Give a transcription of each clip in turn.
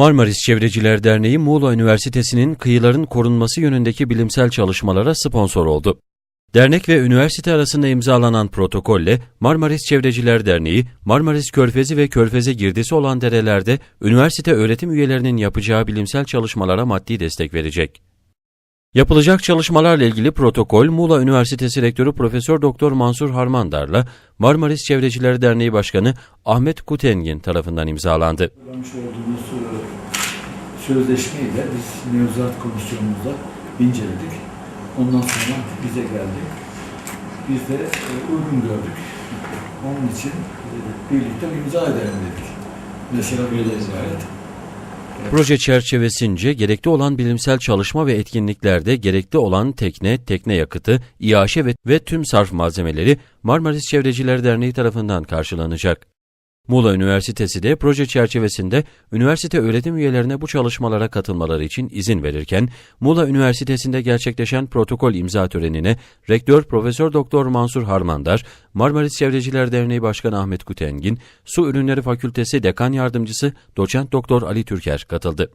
Marmaris Çevreciler Derneği Muğla Üniversitesi'nin kıyıların korunması yönündeki bilimsel çalışmalara sponsor oldu. Dernek ve üniversite arasında imzalanan protokolle Marmaris Çevreciler Derneği, Marmaris Körfezi ve Körfeze girdisi olan derelerde üniversite öğretim üyelerinin yapacağı bilimsel çalışmalara maddi destek verecek. Yapılacak çalışmalarla ilgili protokol Muğla Üniversitesi Rektörü Profesör Doktor Mansur Harmandar'la Marmaris Çevreciler Derneği Başkanı Ahmet Kutengin tarafından imzalandı. Yapmış olduğumuz e, sözleşmeyi de biz mevzuat komisyonumuzda inceledik. Ondan sonra bize geldi. Biz de e, uygun gördük. Onun için e, birlikte imza edelim dedik. Mesela böyle ziyaret. Proje çerçevesince gerekli olan bilimsel çalışma ve etkinliklerde gerekli olan tekne, tekne yakıtı, İAŞ ve, ve tüm sarf malzemeleri Marmaris Çevreciler Derneği tarafından karşılanacak. Muğla Üniversitesi de proje çerçevesinde üniversite öğretim üyelerine bu çalışmalara katılmaları için izin verirken, Muğla Üniversitesi'nde gerçekleşen protokol imza törenine Rektör Profesör Doktor Mansur Harmandar, Marmaris Çevreciler Derneği Başkanı Ahmet Kutengin, Su Ürünleri Fakültesi Dekan Yardımcısı Doçent Doktor Ali Türker katıldı.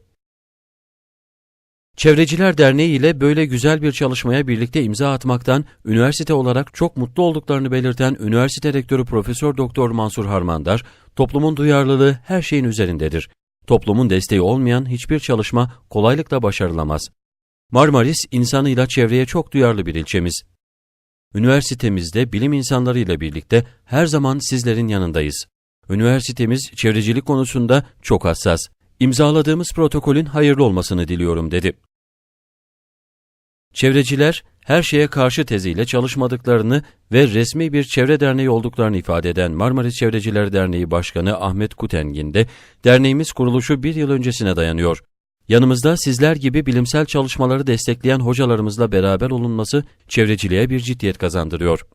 Çevreciler Derneği ile böyle güzel bir çalışmaya birlikte imza atmaktan üniversite olarak çok mutlu olduklarını belirten üniversite rektörü Profesör Doktor Mansur Harmandar, toplumun duyarlılığı her şeyin üzerindedir. Toplumun desteği olmayan hiçbir çalışma kolaylıkla başarılamaz. Marmaris insanıyla çevreye çok duyarlı bir ilçemiz. Üniversitemizde bilim insanlarıyla birlikte her zaman sizlerin yanındayız. Üniversitemiz çevrecilik konusunda çok hassas. İmzaladığımız protokolün hayırlı olmasını diliyorum dedi. Çevreciler her şeye karşı teziyle çalışmadıklarını ve resmi bir çevre derneği olduklarını ifade eden Marmaris Çevreciler Derneği Başkanı Ahmet Kutengin de derneğimiz kuruluşu bir yıl öncesine dayanıyor. Yanımızda sizler gibi bilimsel çalışmaları destekleyen hocalarımızla beraber olunması çevreciliğe bir ciddiyet kazandırıyor.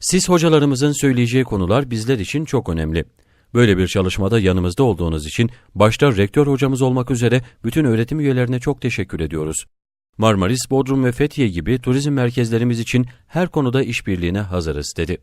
Siz hocalarımızın söyleyeceği konular bizler için çok önemli. Böyle bir çalışmada yanımızda olduğunuz için başta rektör hocamız olmak üzere bütün öğretim üyelerine çok teşekkür ediyoruz. Marmaris, Bodrum ve Fethiye gibi turizm merkezlerimiz için her konuda işbirliğine hazırız dedi.